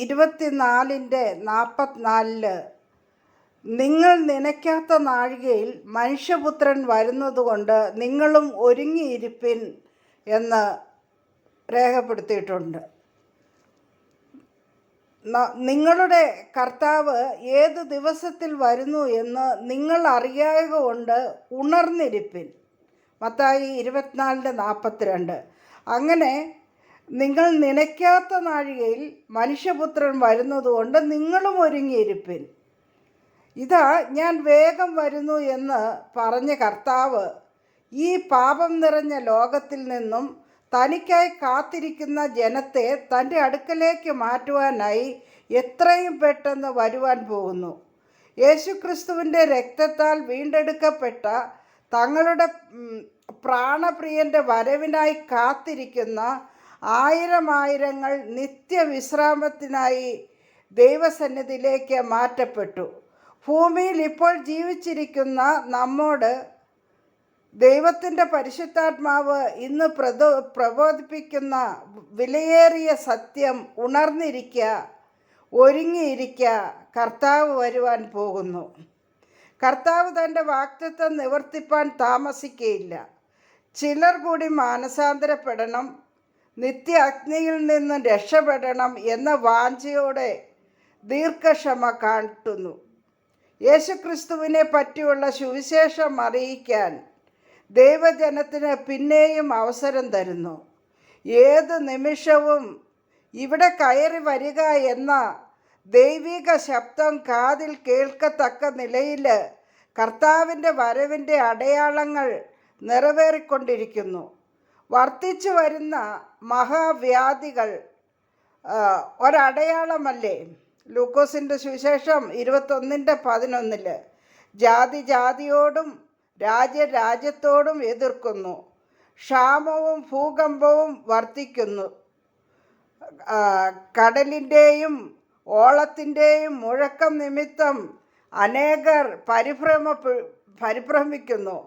ഇരുപത്തിനാലിന്റെ നാൽപ്പത്തിനാലിൽ നിങ്ങൾ നനയ്ക്കാത്ത നാഴികയിൽ മനുഷ്യപുത്രൻ വരുന്നതുകൊണ്ട് നിങ്ങളും ഒരുങ്ങിയിരിപ്പിൻ എന്ന് രേഖപ്പെടുത്തിയിട്ടുണ്ട്. നിങ്ങളുടെ കർത്താവ് ഏത് ദിവസത്തിൽ വരുന്നു എന്ന് നിങ്ങൾ അറിയായ കൊണ്ട് ഉണർന്നിരിപ്പിൻ മത്തായി ഇരുപത്തിനാലിന്റെ നാൽപ്പത്തിരണ്ട്. അങ്ങനെ നിങ്ങൾ നനയ്ക്കാത്ത നാഴികയിൽ മനുഷ്യപുത്രൻ വരുന്നതുകൊണ്ട് നിങ്ങളും ഒരുങ്ങിയിരിപ്പിൻ. ഇതാ ഞാൻ വേഗം വരുന്നു എന്ന് പറഞ്ഞ കർത്താവ് ഈ പാപം നിറഞ്ഞ ലോകത്തിൽ നിന്നും തനിക്കായി കാത്തിരിക്കുന്ന ജനത്തെ തന്റെ അടുക്കലേക്ക് മാറ്റുവാനായി എത്രയും പെട്ടെന്ന് വരുവാൻ പോകുന്നു. യേശുക്രിസ്തുവിന്റെ രക്തത്താൽ വീണ്ടെടുക്കപ്പെട്ട തങ്ങളുടെ പ്രാണപ്രിയന്റെ വരവിനായി കാത്തിരിക്കുന്ന ആയിരം ആയിരങ്ങൾ നിത്യവിശ്രാമത്തിനായി ദൈവസന്നിധിയിലേക്ക് മാറ്റപ്പെട്ടു. ഭൂമിയിൽ ഇപ്പോൾ ജീവിച്ചിരിക്കുന്ന നമ്മോട് ദൈവത്തിന്റെ പരിശുദ്ധാത്മാവ് ഇന്ന് പ്രദോ പ്രബോധിപ്പിക്കുന്ന വിലയേറിയ സത്യം ഉണർന്നിരിക്കുക ഒരുങ്ങിയിരിക്കുക കർത്താവ് വരുവാൻ പോകുന്നു. കർത്താവ് തന്റെ വാക്തത്വം നിവർത്തിപ്പാൻ താമസിക്കുകയില്ല ചിലർ കൂടി മാനസാന്തരപ്പെടണം നിത്യ അഗ്നിയിൽ നിന്നും രക്ഷപ്പെടണം എന്ന വാഞ്ചയോടെ ദീർഘക്ഷമ കാട്ടുന്നു. യേശുക്രിസ്തുവിനെ പറ്റിയുള്ള സുവിശേഷം അറിയിക്കാൻ ദൈവജനത്തിന് പിന്നെയും അവസരം തരുന്നു. ഏത് നിമിഷവും ഇവിടെ കയറി വരിക എന്ന ദൈവിക ശബ്ദം കാതിൽ കേൾക്കത്തക്ക നിലയിൽ കർത്താവിന്റെ വരവിന്റെ അടയാളങ്ങൾ നിറവേറിക്കൊണ്ടിരിക്കുന്നു. വർദ്ധിച്ചു വരുന്ന മഹാവ്യാധികൾ ഒരടയാളമല്ലേ? ലൂക്കോസിന്റെ സുവിശേഷം ഇരുപത്തൊന്നിന്റെ പതിനൊന്നിൽ ജാതി ജാതിയോടും രാജ്യ രാജ്യത്തോടും എതിർക്കുന്നു. ക്ഷാമവും ഭൂകമ്പവും വർദ്ധിക്കുന്നു. കടലിന്റെയും ഓളത്തിന്റെയും മുഴക്കം നിമിത്തം അനേകർ പരിഭ്രമ പരിഭ്രമിക്കുന്നു.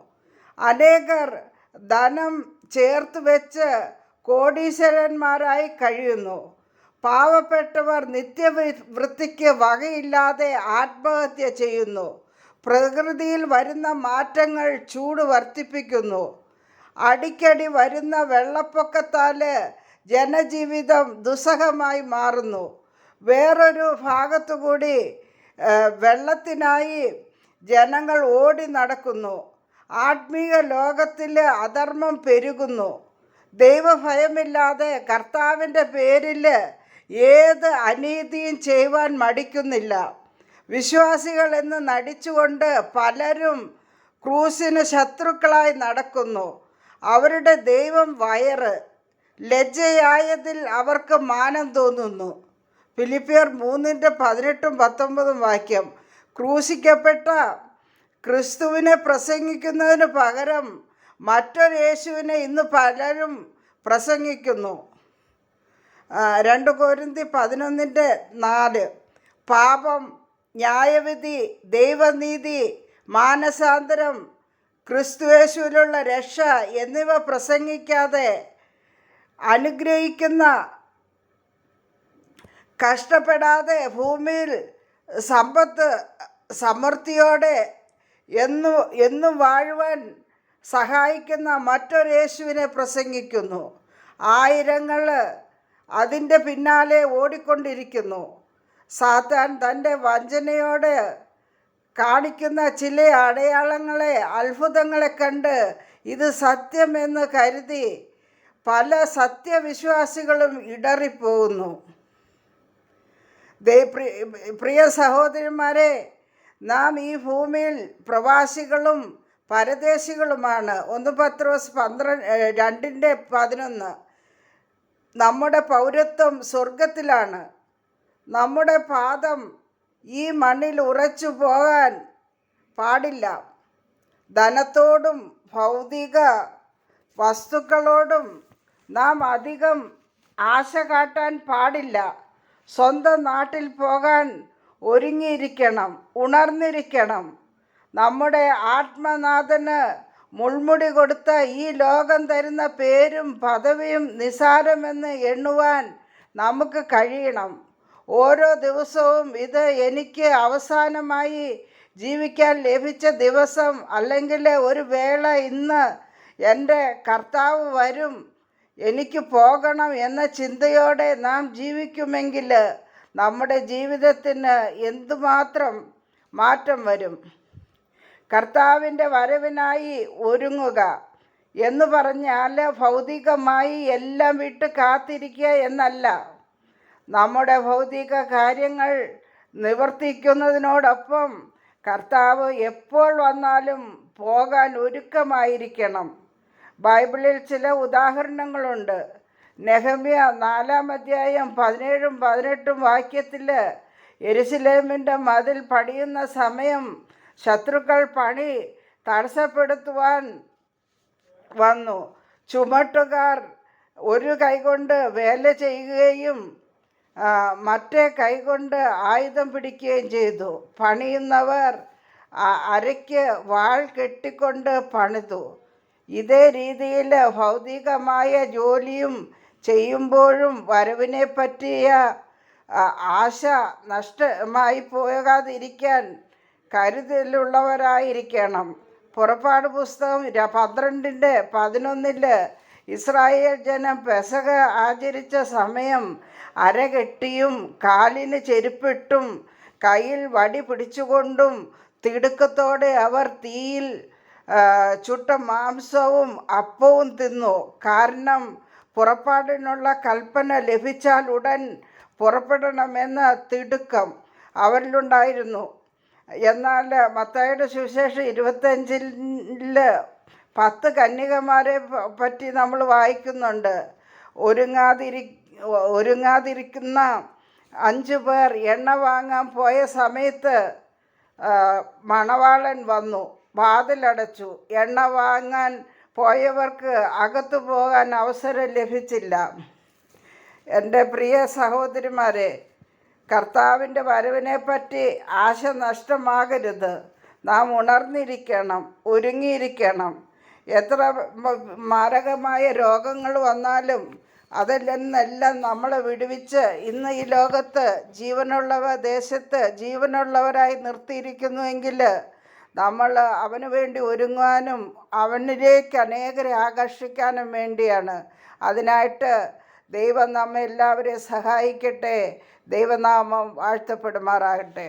അനേകർ ധനം ചേർത്ത് വെച്ച് കോടീശ്വരന്മാരായി കഴിയുന്നു. പാവപ്പെട്ടവർ നിത്യവൃത്തിക്ക് വകയില്ലാതെ ആത്മഹത്യ ചെയ്യുന്നു. പ്രകൃതിയിൽ വരുന്ന മാറ്റങ്ങൾ ചൂട് വർദ്ധിപ്പിക്കുന്നു. അടിക്കടി വരുന്ന വെള്ളപ്പൊക്കത്താൽ ജനജീവിതം ദുസ്സഹമായി മാറുന്നു. വേറൊരു ഭാഗത്തുകൂടി വെള്ളത്തിനായി ജനങ്ങൾ ഓടി നടക്കുന്നു. ആത്മീയ ലോകത്തിൽ അധർമ്മം പെരുകുന്നു. ദൈവഭയമില്ലാതെ കർത്താവിന്റെ പേരിൽ ഏത് അനീതിയും ചെയ്യുവാൻ മടിക്കുന്നില്ല. വിശ്വാസികൾ എന്ന് നടിച്ചുകൊണ്ട് പലരും ക്രൂസിന് ശത്രുക്കളായി നടക്കുന്നു. അവരുടെ ദൈവം വയറ് ലജ്ജയായതിൽ അവർക്ക് മാനം തോന്നുന്നു. ഫിലിപ്പിയർ മൂന്നിന്റെ പതിനെട്ടും പത്തൊമ്പതും വാക്യം ക്രൂശിക്കപ്പെട്ട ക്രിസ്തുവിനെ പ്രസംഗിക്കുന്നതിന് പകരം മറ്റൊരു യേശുവിനെ ഇന്ന് പലരും പ്രസംഗിക്കുന്നു. രണ്ട് കോരിന്തി പതിനൊന്നിന്റെ നാല്. പാപം ന്യായവിധി ദൈവനീതി മാനസാന്തരം ക്രിസ്തുയേശുവിലുള്ള രക്ഷ എന്നിവ പ്രസംഗിക്കാതെ അനുഗ്രഹിക്കുന്ന കഷ്ടപ്പെടാതെ ഭൂമിയിൽ സമ്പത്ത് സമൃദ്ധിയോടെ എന്നു എന്നും വാഴുവാൻ സഹായിക്കുന്ന മറ്റൊരു യേശുവിനെ പ്രസംഗിക്കുന്നു. ആയിരങ്ങൾ അതിന്റെ പിന്നാലെ ഓടിക്കൊണ്ടിരിക്കുന്നു. സാത്താൻ തന്റെ വഞ്ചനയോടെ കാണിക്കുന്ന ചില അടയാളങ്ങളെ അത്ഭുതങ്ങളെ കണ്ട് ഇത് സത്യമെന്ന് കരുതി പല സത്യവിശ്വാസികളും ഇടറിപ്പോകുന്നു. പ്രിയ സഹോദരന്മാരെ നാം ഈ ഭൂമിയിൽ പ്രവാസികളും പരദേശികളുമാണ്. ഒന്ന് പത്രോസ് പന്ത്രണ്ട് രണ്ടിന്റെ പതിനൊന്ന്. നമ്മുടെ പൗരത്വം സ്വർഗത്തിലാണ് നമ്മുടെ പാദം ഈ മണ്ണിൽ ഉറച്ചു പോകാൻ പാടില്ല. ധനത്തോടും ഭൗതിക വസ്തുക്കളോടും നാം അധികം ആശ കാട്ടാൻ പാടില്ല. സ്വന്തം നാട്ടിൽ പോകാൻ ഒരുങ്ങിയിരിക്കണം ഉണർന്നിരിക്കണം. നമ്മുടെ ആത്മനാഥന് മുൾമുടി കൊടുത്ത ഈ ലോകം തരുന്ന പേരും പദവിയും നിസാരമെന്ന് എണ്ണുവാൻ നമുക്ക് കഴിയണം. ഓരോ ദിവസവും ഇത് എനിക്ക് അവസാനമായി ജീവിക്കാൻ ലഭിച്ച ദിവസം അല്ലെങ്കിൽ ഒരു വേള ഇന്ന് എന്റെ കർത്താവ് വരും. എനിക്ക് പോകണം എന്ന ചിന്തയോടെ നാം ജീവിക്കുമെങ്കിൽ നമ്മുടെ ജീവിതത്തിന് എന്തുമാത്രം മാറ്റം വരും? കർത്താവിന്റെ വരവിനായി ഒരുങ്ങുക എന്ന് പറഞ്ഞാൽ ഭൗതികമായി എല്ലാം വിട്ട് കാത്തിരിക്കുക എന്നല്ല. നമ്മുടെ ഭൗതിക കാര്യങ്ങൾ നിവർത്തിക്കുന്നതിനോടൊപ്പം കർത്താവ് എപ്പോൾ വന്നാലും പോകാൻ ഒരുക്കമായിരിക്കണം. ബൈബിളിൽ ചില ഉദാഹരണങ്ങളുണ്ട്. നെഹമ്യ നാലാം അധ്യായം പതിനേഴും പതിനെട്ടും വാക്യത്തിൽ എരുസലേമിന്റെ മതിൽ പണിയുന്ന സമയം ശത്രുക്കൾ പണി തടസ്സപ്പെടുത്തുവാൻ വന്നു. ചുമട്ടുകാർ ഒരു കൈകൊണ്ട് വേല ചെയ്യുകയും മറ്റേ കൈകൊണ്ട് ആയുധം പിടിക്കുകയും ചെയ്തു. പണിയുന്നവർ അരയ്ക്ക് വാൾ കെട്ടിക്കൊണ്ട് പണിതു. ഇതേ രീതിയിൽ ഭൗതികമായ ജോലിയും ചെയ്യുമ്പോഴും വരവിനെ പറ്റിയ ആശ നഷ്ടമായി പോകാതിരിക്കാൻ കരുതലുള്ളവരായിരിക്കണം. പുറപ്പാട് പുസ്തകം പന്ത്രണ്ടിന്റെ പതിനൊന്നിൽ ഇസ്രായേൽ ജനം പെസക ആചരിച്ച സമയം അരകെട്ടിയും കാലിന് ചെരുപ്പിട്ടും കയ്യിൽ വടി പിടിച്ചുകൊണ്ടും തിടുക്കത്തോടെ അവർ തീയിൽ ചുട്ട മാംസവും അപ്പവും തിന്നു. കാരണം പുറപ്പാടിനുള്ള കൽപ്പന ലഭിച്ചാൽ ഉടൻ പുറപ്പെടണമെന്ന തിടുക്കം അവരിലുണ്ടായിരുന്നു. എന്നാൽ മത്തായുടെ സുവിശേഷം ഇരുപത്തഞ്ചിൽ പത്ത് കന്യകമാരെ പറ്റി നമ്മൾ വായിക്കുന്നുണ്ട്. ഒരുങ്ങാതിരി ഒരുങ്ങാതിരിക്കുന്ന അഞ്ച് പേർ എണ്ണ വാങ്ങാൻ പോയ സമയത്ത് മണവാളൻ വന്നു. വാതിലടച്ചു. എണ്ണ വാങ്ങാൻ പോയവർക്ക് അകത്തു പോകാൻ അവസരം ലഭിച്ചില്ല. എന്റെ പ്രിയ സഹോദരിമാരെ കർത്താവിന്റെ വരവിനെപ്പറ്റി ആശ നഷ്ടമാകരുത്. നാം ഉണർന്നിരിക്കണം ഒരുങ്ങിയിരിക്കണം. എത്ര മാരകമായ രോഗങ്ങൾ വന്നാലും അതിൽ നമ്മളെ വിടുവിച്ച് ഇന്ന് ഈ ലോകത്ത് ജീവനുള്ളവ ദേശത്ത് ജീവനുള്ളവരായി നിർത്തിയിരിക്കുന്നുവെങ്കിൽ നമ്മൾ അവന് വേണ്ടി ഒരുങ്ങാനും അവനിലേക്ക് അനേകരെ ആകർഷിക്കാനും വേണ്ടിയാണ്. അതിനായിട്ട് ദൈവം നമ്മെ എല്ലാവരെയും സഹായിക്കട്ടെ. ദൈവനാമം വാഴ്ത്തപ്പെടുമാറാകട്ടെ.